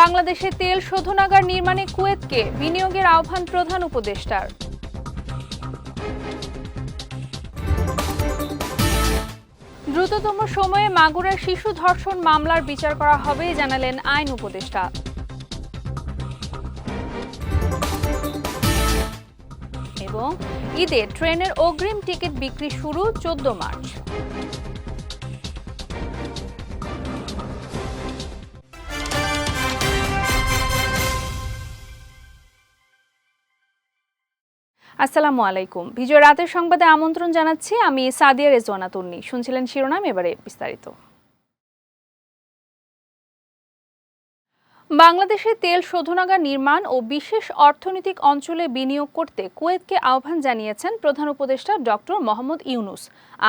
বাংলাদেশে তেল শোধনাগার নির্মাণে কুয়েতকে বিনিয়োগের আহ্বান প্রধান উপদেষ্টার। দ্রুততম সময়ে মাগুরার শিশু ধর্ষণ মামলার বিচার করা হবে, জানালেন আইন উপদেষ্টা। এবং ঈদে ট্রেনের অগ্রিম টিকিট বিক্রি শুরু চোদ্দ মার্চ। আসসালামু আলাইকুম। ভিজয় রাতের সংবাদে আমন্ত্রণ জানাচ্ছি আমি সাদিয়া রেজওয়ানা তুন্নি। শুনছিলেন শিরোনাম, এবারে বিস্তারিত। বাংলাদেশে তেল শোধনাগার নির্মাণ ও বিশেষ অর্থনৈতিক অঞ্চলে বিনিয়োগ করতে কুয়েতকে আহ্বান জানিয়েছেন প্রধান উপদেষ্টা ডক্টর মোহাম্মদ ইউনুস।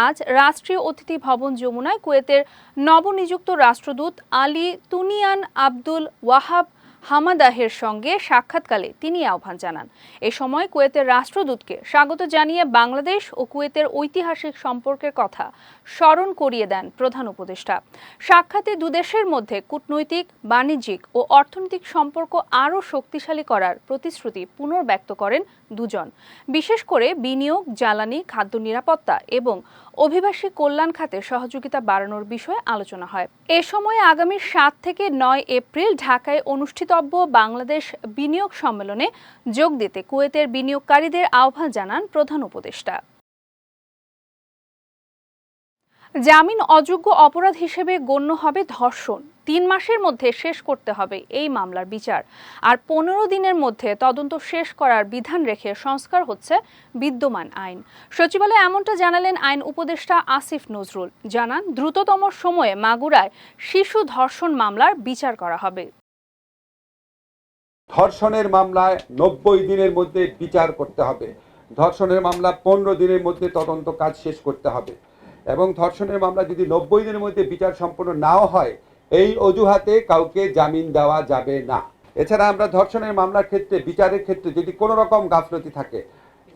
আজ রাষ্ট্রীয় অতিথি ভবন যমুনায় কুয়েতের নবনিযুক্ত রাষ্ট্রদূত আলী তুনিয়ান আব্দুল ওয়াহাব হামাদাহের সঙ্গে সাক্ষাৎকালে তিনি আহ্বান জানান। এ সময় কুয়েতের রাষ্ট্রদূতকে স্বাগত জানিয়ে বাংলাদেশ ও কুয়েতের ঐতিহাসিক সম্পর্কের কথা স্মরণ করিয়ে দেন প্রধান উপদেষ্টা। সাক্ষাতে দুদেশের মধ্যে কূটনৈতিক, বাণিজ্যিক ও অর্থনৈতিক সম্পর্ক আরও শক্তিশালী করার প্রতিশ্রুতি পুনর্ব্যক্ত করেন দুজন। বিশেষ করে বিনিয়োগ, জ্বালানি, খাদ্য নিরাপত্তা এবং অভিবাসী কল্যাণ খাতে সহযোগিতা বাড়ানোর বিষয়ে আলোচনা হয়। এ সময় আগামী সাত থেকে নয় এপ্রিল ঢাকায় অনুষ্ঠিতব্য বাংলাদেশ বিনিয়োগ সম্মেলনে যোগ দিতে কুয়েতের বিনিয়োগকারীদের আহ্বান জানান প্রধান উপদেষ্টা। জামিন অযোগ্য অপরাধ হিসেবে গণ্য হবে ধর্ষণ। তিন মাসের মধ্যে শেষ করতে হবে এই মামলার বিচার। আর পনেরো দিনের মধ্যে তদন্ত শেষ করার বিধান রেখে সংস্কার হচ্ছে বিদ্যমান আইন। সচিবালয়ে এমনটা জানালেন আইন উপদেষ্টা আসিফ নজরুল। জানান, দ্রুততম সময়ে মাগুরায় শিশু ধর্ষণ মামলার বিচার করা হবে। ধর্ষণের মামলায় নব্বই দিনের মধ্যে বিচার করতে হবে। ধর্ষণের মামলা পনেরো দিনের মধ্যে তদন্ত কাজ শেষ করতে হবে। এবং ধর্ষণের মামলা যদি নব্বই দিনের মধ্যে বিচার সম্পন্ন নাও হয়, এই অজুহাতে কাউকে জামিন দেওয়া যাবে না। এছাড়া আমরা ধর্ষণের মামলার ক্ষেত্রে, বিচারের ক্ষেত্রে যদি কোনো রকম গাফলতি থাকে,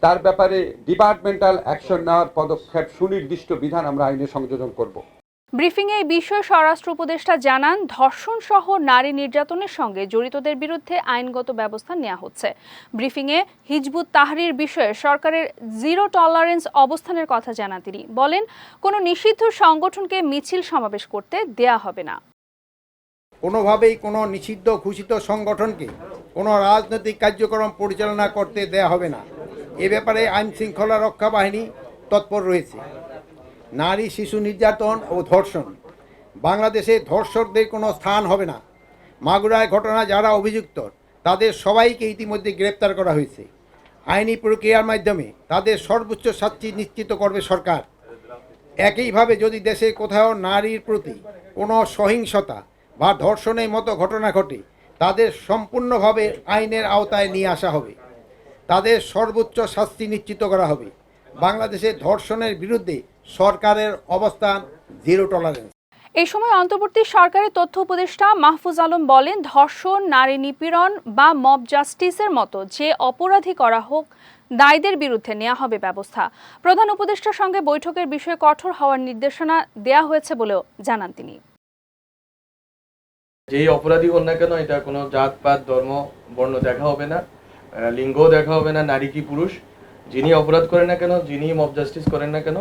তার ব্যাপারে ডিপার্টমেন্টাল অ্যাকশন নেওয়ার পদক্ষেপ সুনির্দিষ্ট বিধান আমরা আইনে সংযোজন করব। ব্রিফিংয়ে এই বিষয়ে স্বরাষ্ট্র উপদেষ্টা জানান, ধর্ষণ সহ নারী নির্যাতনের সঙ্গে জড়িতদের বিরুদ্ধে আইনগত ব্যবস্থা নেওয়া হচ্ছে। ব্রিফিংয়ে হিজবুত তাহরির বিষয়ে সরকারের জিরো টলারেন্স অবস্থানের কথা জানান তিনি। বলেন, কোনো নিষিদ্ধ সংগঠনকে মিছিল সমাবেশ করতে দেয়া হবে না। কোনোভাবেই কোনো নিষিদ্ধ ঘোষিত সংগঠনকে কোনো রাজনৈতিক কার্যক্রম পরিচালনা করতে দেয়া হবে না। এ ব্যাপারে আইন শৃঙ্খলা রক্ষা বাহিনী তৎপর রয়েছে। নারী, শিশু নির্যাতন ও ধর্ষণ। বাংলাদেশে ধর্ষকদের কোনো স্থান হবে না। মাগুরায় ঘটনা যারা অভিযুক্ত, তাদের সবাইকে ইতিমধ্যে গ্রেপ্তার করা হয়েছে। আইনি প্রক্রিয়ার মাধ্যমে তাদের সর্বোচ্চ শাস্তি নিশ্চিত করবে সরকার। একইভাবে যদি দেশে কোথাও নারীর প্রতি কোনো সহিংসতা বা ধর্ষণের মতো ঘটনা ঘটে, তাদের সম্পূর্ণভাবে আইনের আওতায় নিয়ে আসা হবে। তাদের সর্বোচ্চ শাস্তি নিশ্চিত করা হবে। বাংলাদেশে ধর্ষণের বিরুদ্ধে সরকারের অবস্থান জিরো টলারেন্স এই সময় অন্তর্বর্তী সরকারের তথ্য উপদেষ্টা মাহফুজ আলম বলেন ধর্ষণ নারী নিপীড়ন বা মব জাস্টিসের মতো যে অপরাধী করা হোক দায়ীদের বিরুদ্ধে নেওয়া হবে ব্যবস্থা। প্রধান উপদেষ্টার সঙ্গে বৈঠকের বিষয়ে কঠোর হওয়ার নির্দেশনা দেয়া হয়েছে বলেও জানান তিনি। যেই অপরাধী হন না কেন এটা কোনো জাতপাত ধর্ম বর্ণ দেখা হবে না। আহ, লিঙ্গও দেখা হবে না নারী কি পুরুষ? যিনি অপরাধ করেন না কেন যিনি মব জাস্টিস করেন না কেন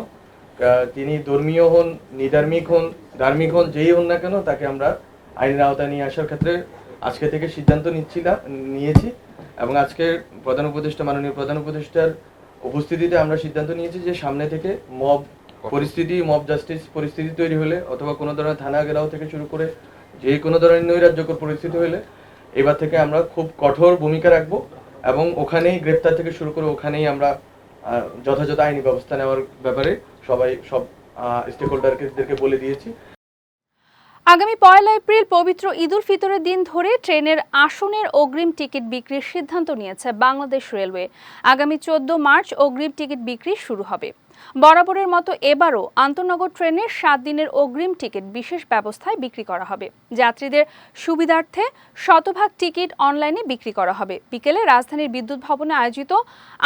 তিনি ধর্মীয় হন, নিধার্মিক হন, ধার্মিক হন, যেই হন না কেন, তাকে আমরা আইনের আওতায় নিয়ে আসার ক্ষেত্রে আজকে থেকে সিদ্ধান্ত নিচ্ছিলাম, নিয়েছি এবং আজকে প্রধান উপদেষ্টা, মাননীয় প্রধান উপদেষ্টার উপস্থিতিতে আমরা সিদ্ধান্ত নিয়েছি যে সামনে থেকে মব পরিস্থিতি, মব জাস্টিস পরিস্থিতি তৈরি হলে অথবা কোনো ধরনের থানা ঘেরাও থেকে শুরু করে যে কোনো ধরনের নৈরাজ্যকর পরিস্থিতি হলে এবার থেকে আমরা খুব কঠোর ভূমিকা রাখব এবং ওখানেই গ্রেপ্তার থেকে শুরু করে ওখানেই আমরা যথাযথ আইনি ব্যবস্থা নেওয়ার ব্যাপারে সবাই, সব স্টেক হোল্ডারকে বলে দিয়েছি। আগামী পয়লা এপ্রিল পবিত্র ঈদুল ফিতরের দিন ধরে ট্রেনের আসনের অগ্রিম টিকিট বিক্রির সিদ্ধান্ত নিয়েছে বাংলাদেশ রেলওয়ে। আগামী চোদ্দ মার্চ অগ্রিম টিকিট বিক্রি শুরু হবে। বরাবরের মতো এবারও আন্তনগর ট্রেনের সাত দিনের অগ্রিম টিকিট বিশেষ ব্যবস্থায় বিক্রি করা হবে। যাত্রীদের সুবিধার্থে শতভাগ টিকিট অনলাইনে বিক্রি করা হবে। বিকেলে রাজধানীর বিদ্যুৎ ভবনে আয়োজিত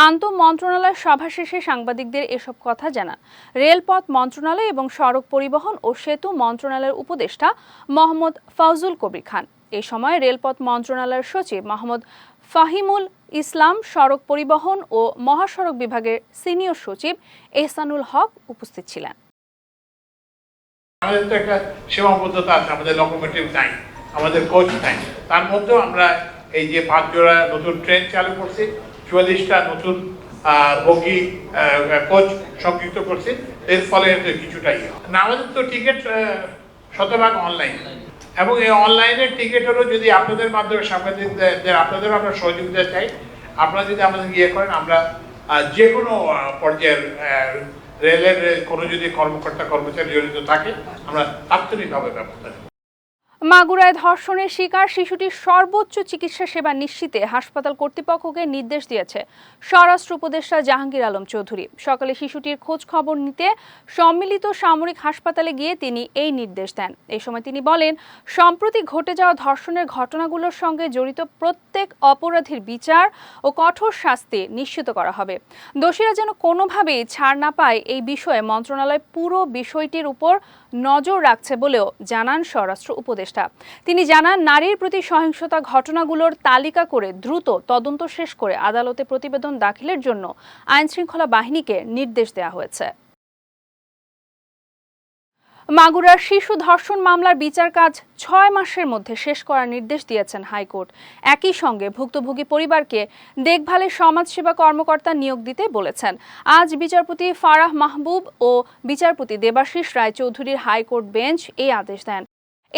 আন্ত মন্ত্রণালয় সভা শেষে সাংবাদিকদের এসব কথা জানান। রেলপথ মন্ত্রণালয় এবং সড়ক পরিবহন ও সেতু মন্ত্রণালয়ের উপদেষ্টা মোহাম্মদ ফজলুল কবির খান। এই সময় রেলপথ মন্ত্রণালয়ের সচিব মোহাম্মদ ফাহিমুল ইসলাম সড়ক পরিবহন ও মহাসড়ক বিভাগের সিনিয়র সচিব এহসানুল হক উপস্থিত ছিলেন। আমাদের তো একটা সীমাবদ্ধতা আছে, আমাদের লোকোমোটিভ নাই, আমাদের কোচ নাই। তার মধ্যেও আমরা এই যে পাঁচ জোড়া নতুন ট্রেন চালু করছি, চুয়াল্লিশটা নতুন বগি কোচ সংযুক্ত করছি, এর ফলে এতে কিছুটা ইয়ে। না, আমাদের তো টিকিট শতভাগ অনলাইন এবং এই অনলাইনের টিকিটেরও যদি আপনাদের মাধ্যমে সাংবাদিকদের আপনাদেরও আমরা সহযোগিতা চাই, আপনারা যদি আমাদের ইয়ে করেন, আমরা যে কোনো পর্যায়ের রেলের, কোনো যদি কর্মকর্তা, কর্মচারী জড়িত থাকে, আমরা তাৎক্ষণিকভাবে ব্যবস্থা নেব। মাগুরায় ধর্ষণের শিকার শিশুটির সর্বোচ্চ চিকিৎসা সেবা নিশ্চিতে হাসপাতাল কর্তৃপক্ষকে নির্দেশ দিয়েছে স্বরাষ্ট্র উপদেষ্টা জাহাঙ্গীর আলম চৌধুরী। সকালে শিশুটির খোঁজ খবর নিতে সম্মিলিত সামরিক হাসপাতালে গিয়ে তিনি এই নির্দেশ দেন। এই সময় তিনি বলেন, সম্প্রতি ঘটে যাওয়া ধর্ষণের ঘটনাগুলোর সঙ্গে জড়িত প্রত্যেক অপরাধীর বিচার ও কঠোর শাস্তি নিশ্চিত করা হবে। দোষীরা যেন কোনোভাবেই ছাড় না পায় এই বিষয়ে মন্ত্রণালয় পুরো বিষয়টির উপর নজর রাখছে বলেও জানান স্বরাষ্ট্র উপদেষ্টা। তিনি জানান, নারীর প্রতি সহিংসতা ঘটনাগুলোর তালিকা করে দ্রুত তদন্ত শেষ করে আদালতে প্রতিবেদন দাখিলের জন্য আইনশৃঙ্খলা বাহিনীকে নির্দেশ দেওয়া হয়েছে। মাগুরার শিশু ধর্ষণ মামলার বিচার কাজ ছয় মাসের মধ্যে শেষ করার নির্দেশ দিয়েছেন হাইকোর্ট। একই সঙ্গে ভুক্তভোগী পরিবারকে দেখভালে সমাজসেবা কর্মকর্তা নিয়োগ দিতে বলেছেন। আজ বিচারপতি ফারাহ মাহবুব ও বিচারপতি দেবাশিস রায়চৌধুরীর হাইকোর্ট বেঞ্চ এই আদেশ দেন।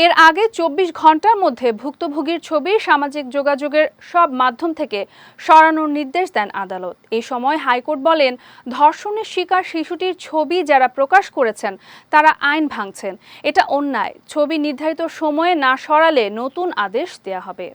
এর আগে চব্বিশ ঘণ্টার মধ্যে ভুক্তভোগীর ছবি, সামাজিক যোগাযোগের সব মাধ্যম থেকে সরানোর নির্দেশ দেন আদালত। এ সময় হাইকোর্ট বলেন, ধর্ষণের শিকার শিশুটির ছবি যারা প্রকাশ করেছেন, তারা আইন ভাঙছেন। এটা অন্যায়। ছবি নির্ধারিত সময়ে না সরালে নতুন আদেশ দেয়া হবে।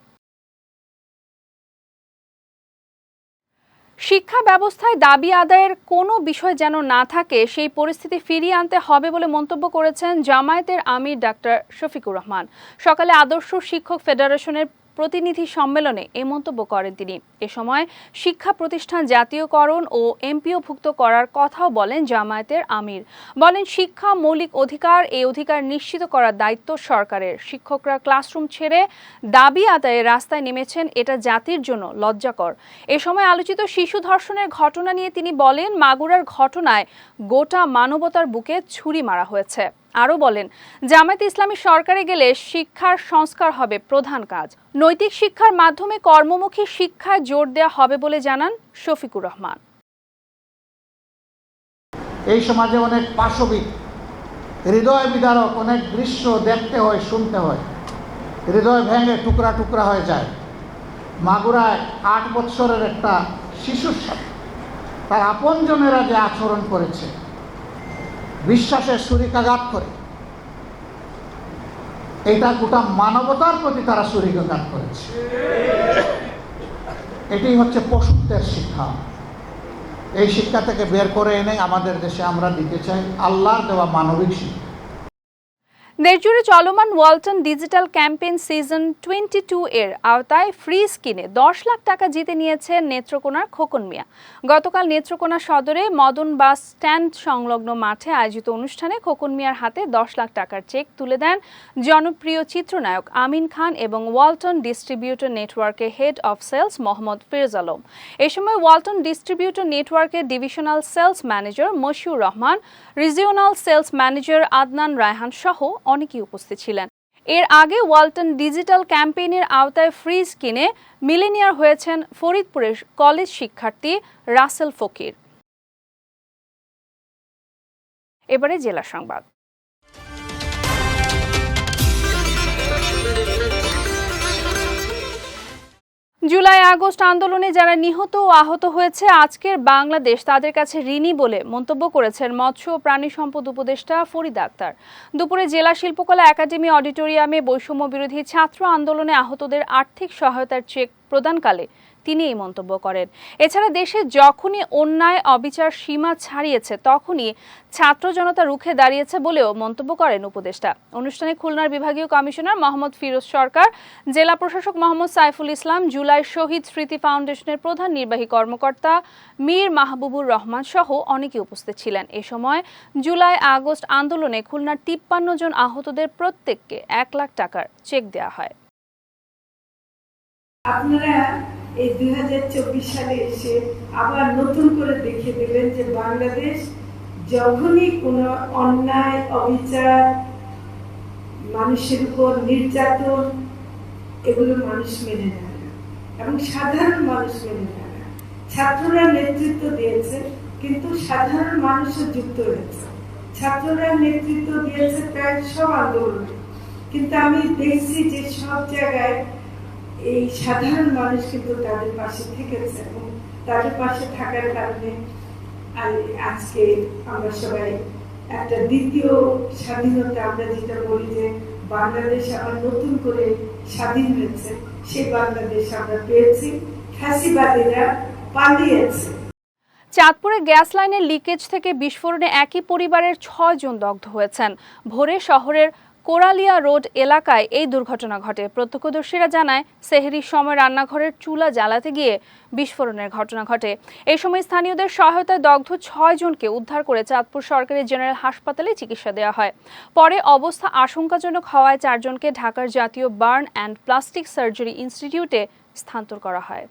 শিক্ষা ব্যবস্থায় দাবি আদায়ের কোনো বিষয় যেন না থাকে, সেই পরিস্থিতি ফিরিয়ে আনতে হবে বলে মন্তব্য করেছেন জামায়াতের আমির ডাক্তার শফিকুর রহমান। সকালে আদর্শ শিক্ষক ফেডারেশনের প্রতিনিধি সম্মেলনে এই মন্তব্য করেন তিনি। এ সময় শিক্ষা প্রতিষ্ঠান জাতীয়করণ ও এমপিওভুক্ত করার কথাও বলেন জামায়াতের আমির। বলেন, শিক্ষা মৌলিক অধিকার এই অধিকার নিশ্চিত করার দায়িত্ব সরকারের। শিক্ষকরা ক্লাসরুম ছেড়ে দাবি আদায়ে রাস্তায় নেমেছেন, এটা জাতির জন্য লজ্জাকর। এ সময় আলোচিত শিশু ধর্ষণের ঘটনা নিয়ে তিনি বলেন, মাগুরার ঘটনায় গোটা মানবতার বুকে ছুরি মারা হয়েছে। আরও বলেন, জামায়াত ইসলামী সরকারে গেলে শিক্ষার সংস্কার হবে প্রধান কাজ। নৈতিক শিক্ষার মাধ্যমে কর্মমুখী শিক্ষায় জোর দেওয়া হবে বলে জানান শফিকুর রহমান। এই সমাজে অনেক পাশবিক, হৃদয় বিদারক, অনেক দৃশ্য দেখতে হয়, শুনতে হয়। হৃদয় ভেঙে টুকরা টুকরা হয়ে যায়। মাগুরায় আট বৎসরের একটা শিশুর সাথে তার আপনজনেরা যে আচরণ করেছে বিশ্বাসের ছুরিকাঘাত করে। এটা গোটা মানবতার প্রতি তারা ছুরিকাঘাত করেছে। এটি হচ্ছে পশুত্বের শিক্ষা। এই শিক্ষা থেকে বের করে এনে আমাদের দেশে আমরা দিতে চাই আল্লাহর দেওয়া মানবিক শিক্ষা। দেশজুড়ে চলমান Walton digital campaign season twenty two এর আওতায় ফ্রি স্কিনে দশ লাখ টাকা জিতে নিয়েছে নেত্রকোনার খোকন মিয়া। গতকাল নেত্রকোনা সদরে মদন বাস স্ট্যান্ড সংলগ্ন মাঠে আয়োজিত অনুষ্ঠানে খোকন মিয়ার হাতে দশ লাখ টাকার চেক তুলে দেন জনপ্রিয় চিত্রনায়ক আমিন খান এবং ওয়ালটন ডিস্ট্রিবিউটর নেটওয়ার্কের head of sales Mohammad Firoz Alam. এ সময় ওয়ালটন ডিস্ট্রিবিউটর নেটওয়ার্কের divisional sales manager Moshiur Rahman, regional sales manager Adnan Raihan সহ অনেকেই উপস্থিত ছিলেন। এর আগে ওয়ালটন ডিজিটাল ক্যাম্পেইনের আওতায় ফ্রিজ কিনে মিলেনিয়ার হয়েছেন ফরিদপুরের কলেজ শিক্ষার্থী রাসেল ফকির। এবারে জেলা সংবাদ। জুলাই আগস্ট আন্দোলনে যারা নিহত ও আহত হয়েছে, আজকের বাংলাদেশ তাদের কাছে ঋণী বলে মন্তব্য করেছেন মৎস্য ও প্রাণী সম্পদ উপদেষ্টা ফরিদ আক্তার। দুপুরে জেলা শিল্পকলা একাডেমি অডিটোরিয়ামে বৈষম্য বিরোধী ছাত্র আন্দোলনে আহতদের আর্থিক সহায়তার চেক প্রদানকালে তিনি এই মন্তব্য করেন। এছাড়া দেশে যখনই অন্যায় অবিচার সীমা ছাড়িয়েছে, তখনই ছাত্র জনতা রুখে দাঁড়িয়েছে বলেও মন্তব্য করেন উপদেষ্টা। অনুষ্ঠানে খুলনার বিভাগীয় কমিশনার মোহাম্মদ ফিরোজ সরকার, জেলা প্রশাসক মোহাম্মদ সাইফুল ইসলাম, জুলাই শহীদ স্মৃতি ফাউন্ডেশনের প্রধান নির্বাহী কর্মকর্তা মীর মাহবুবুর রহমান সহ অনেকে উপস্থিত ছিলেন। এ সময় জুলাই আগস্ট আন্দোলনে খুলনার তিপ্পান্ন জন আহতদের প্রত্যেককে এক লাখ টাকার চেক দেওয়া হয়। আপনারা এই দুই সালে এসে আবার নতুন করে দেখিয়ে দেবেন যে বাংলাদেশ যখনই কোনো অন্যায়, অবিচার, মানুষের উপর নির্যাতন, এগুলো মানুষ মেনে নেয় না এবং সাধারণ মানুষ মেনে নেয় না। ছাত্ররা নেতৃত্ব দিয়েছে, কিন্তু সাধারণ মানুষও যুক্ত হয়েছে ছাত্ররা নেতৃত্ব দিয়েছে প্রায় সব আন্দোলনে। কিন্তু আমি দেখছি যে সব জায়গায় এই সাধারণ মানুষ কিন্তু তাদের পাশে থেকেছে এবং তাদের পাশে থাকার কারণে আজকে আমরা সবাই একটা দ্বিতীয় স্বাধীনতা আমরা যেটা বলি যে বাংলাদেশ আবার নতুন করে স্বাধীন হয়েছে। সেই বাংলাদেশ আমরা পেয়েছি, ফ্যাসিবাদীরা পালিয়েছে। চাঁদপুরে গ্যাস লাইনের লিকেজ থেকে বিস্ফোরণে একই পরিবারের ছয় জন দগ্ধ হয়েছেন। ভোরে শহরের কোরালিয়া রোড এলাকায় এই দুর্ঘটনা ঘটে। প্রত্যক্ষদর্শীরা জানায় সেহেরির সময় রান্নাঘরের চুলা জ্বালাতে গিয়ে বিস্ফোরণের ঘটনা ঘটে। এই সময় স্থানীয়দের সহায়তায় দগ্ধ ছয় জনকে উদ্ধার করে চাঁদপুর সরকারি জেনারেল হাসপাতালে চিকিৎসা দেওয়া হয়। পরে অবস্থা আশঙ্কাজনক হওয়ায় চারজনকে ঢাকার জাতীয় বার্ন অ্যান্ড প্লাস্টিক সার্জারি ইনস্টিটিউটে স্থানান্তর করা হয়।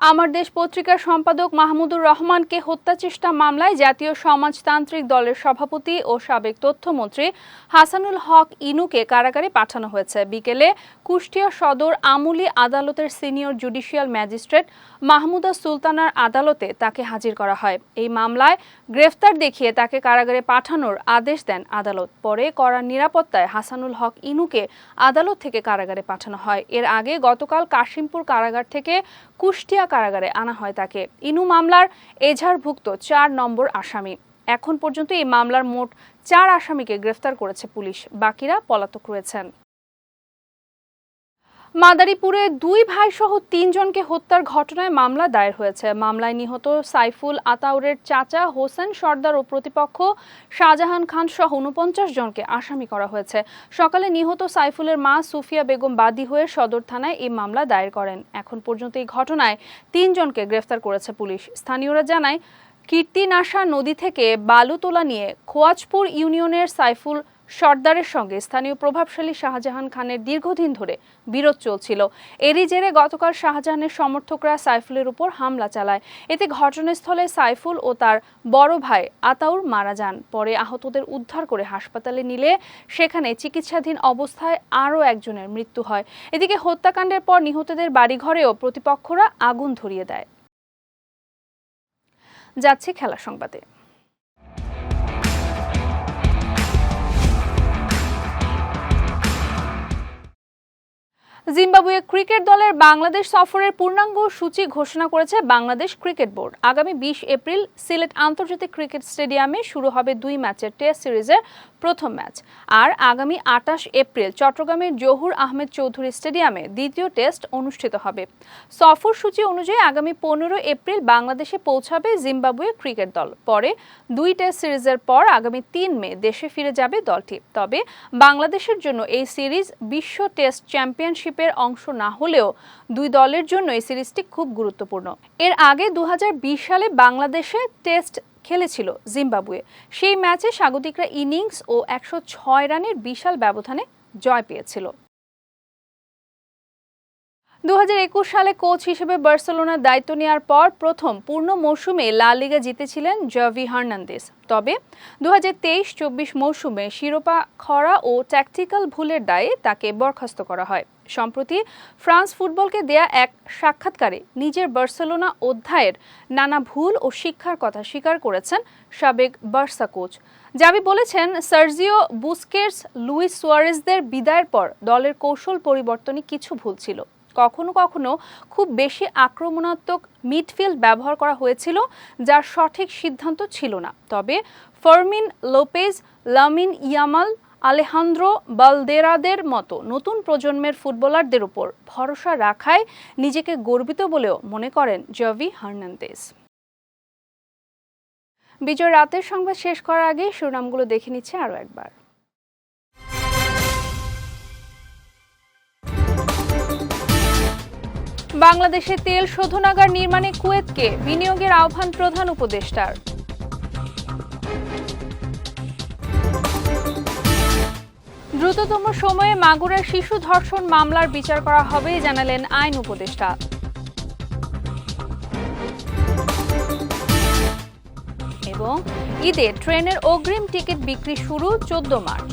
আমার দেশ পত্রিকার সম্পাদক মাহমুদুর রহমানকে হত্যাচেষ্টা মামলায় জাতীয় সমাজতান্ত্রিক দলের সভাপতি ও সাবেক তথ্যমন্ত্রী হাসানুল হক ইনুকে কারাগারে পাঠানো হয়েছে। বিকেলে কুষ্টিয়া সদর আমুলি আদালতের সিনিয়র জুডিশিয়াল ম্যাজিস্ট্রেট মাহমুদা সুলতানার আদালতে তাকে হাজির করা হয়। এই মামলায় গ্রেফতার দেখিয়ে তাকে কারাগারে পাঠানোর আদেশ দেন আদালত। পরে কড়া নিরাপত্তায় হাসানুল হক ইনুকে আদালত থেকে কারাগারে পাঠানো হয়। এর আগে গতকাল কাশিমপুর কারাগার থেকে কুষ্টিয়া কারাগারে আনা হয় তাকে। ইনু মামলার এজাহারভুক্ত চার নম্বর আসামি। এখন পর্যন্ত এই মামলার মোট চার আসামিকে গ্রেফতার করেছে পুলিশ। বাকিরা পলাতক রয়েছেন। মাদারীপুরে দুই ভাই সহ তিনজনকে হত্যার ঘটনায় মামলা দায়ের হয়েছে। মামলায় নিহত সাইফুল আতাউরের চাচা হোসেন সর্দার ও প্রতিপক্ষ শাহজাহান খান সহ উনপঞ্চাশ জনকে আসামি করা হয়েছে। সকালে নিহত সাইফুলের মা সুফিয়া বেগম বাদী হয়ে সদর থানায় এই মামলা দায়ের করেন। এখন পর্যন্ত এই ঘটনায় তিনজনকে গ্রেফতার করেছে পুলিশ। স্থানীয়রা জানায়, কীর্তিনাশা নদী থেকে বালু তোলা নিয়ে খোয়াজপুর ইউনিয়নের সাইফুল সর্দারের সঙ্গে স্থানীয় প্রভাবশালী শাহজাহান খানের দীর্ঘদিন ধরে বিরোধ চলছিল। এরই জেরে গতকাল শাহজাহানের সমর্থকরা সাইফুলের উপর হামলা চালায়। এতে ঘটনাস্থলে সাইফুল ও তার বড় ভাই আতাউর মারা যান। পরে আহতদের উদ্ধার করে হাসপাতালে নিলে সেখানে চিকিৎসাধীন অবস্থায় আরও একজনের মৃত্যু হয়। এদিকে হত্যাকাণ্ডের পর নিহতদের বাড়িঘরেও প্রতিপক্ষরা আগুন ধরিয়ে দেয়। যাচ্ছে খেলা সংবাদে। জিম্বাবুয়ে ক্রিকেট দলের বাংলাদেশ সফরের পূর্ণাঙ্গ সূচি ঘোষণা করেছে বাংলাদেশ ক্রিকেট বোর্ড। আগামী বিশ এপ্রিল সিলেট আন্তর্জাতিক ক্রিকেট স্টেডিয়ামে শুরু হবে দুই ম্যাচের টেস্ট সিরিজের প্রথম ম্যাচ। আর আগামী আটাশ এপ্রিল চট্টগ্রামের জহুর আহমেদ চৌধুরী স্টেডিয়ামে দ্বিতীয় টেস্ট অনুষ্ঠিত হবে। সফর সূচি অনুযায়ী আগামী পনেরো এপ্রিল বাংলাদেশে পৌঁছাবে জিম্বাবুয়ে ক্রিকেট দল। পরে দুই টেস্ট সিরিজের পর আগামী তিন মে দেশে ফিরে যাবে দলটি। তবে বাংলাদেশের জন্য এই সিরিজ বিশ্ব টেস্ট চ্যাম্পিয়নশিপের অংশ না হলেও দুই দলের জন্য এই সিরিজটি খুব গুরুত্বপূর্ণ। এর আগে দু হাজার বিশ সালে বাংলাদেশে টেস্ট খেলেছিল জিম্বাবুয়ে। সেই ম্যাচে স্বাগতিকরা ইনিংস ও একশো ছয় রানের বিশাল ব্যবধানে জয় পেয়েছিল। দু হাজার একুশ সালে কোচ হিসেবে বার্সেলোনার দায়িত্ব নেওয়ার পর প্রথম পূর্ণ মৌসুমে লা লিগা জিতেছিলেন জভি হার্নান্দেস তবে দু হাজার মৌসুমে শিরোপা খরা ও ট্যাকটিক্যাল ভুলের দায়ে তাকে বরখাস্ত করা হয়। সম্প্রতি ফ্রান্স ফুটবলকে দেয়া এক সাক্ষাৎকারে নিজের বার্সেলোনা অধ্যায়ের নানা ভুল ও শিক্ষার কথা স্বীকার করেছেন সাবেক বার্সা কোচ। জাবি বলেছেন, সার্জিও বুস্কেটস, লুইস সুয়ারেজদের বিদায়ের পর দলের কৌশল পরিবর্তনে কিছু ভুল ছিল। কখনো কখনো খুব বেশি আক্রমণাত্মক মিডফিল্ড ব্যবহার করা হয়েছিল, যার সঠিক সিদ্ধান্ত ছিল না। তবে Fermin Lopez, Lamine Yamal, Alejandro বালদেরাদের মতো নতুন প্রজন্মের ফুটবলারদের উপর ভরসা রাখায় নিজেকে গর্বিত বলেও মনে করেন জভি হার্নান্দেস বিজয় রাতের সংবাদ শেষ করার আগে শিরোনামগুলো দেখে নিচ্ছে আরও একবার। বাংলাদেশে তেল শোধনাগার নির্মাণে কুয়েতকে বিনিয়োগের আহ্বান প্রধান উপদেষ্টার। দ্রুততম সময়ে মাগুরার শিশু ধর্ষণ মামলার বিচার করা হবে, জানালেন আইন উপদেষ্টা। এবং ঈদে ট্রেনের অগ্রিম টিকিট বিক্রি শুরু চোদ্দ মার্চ।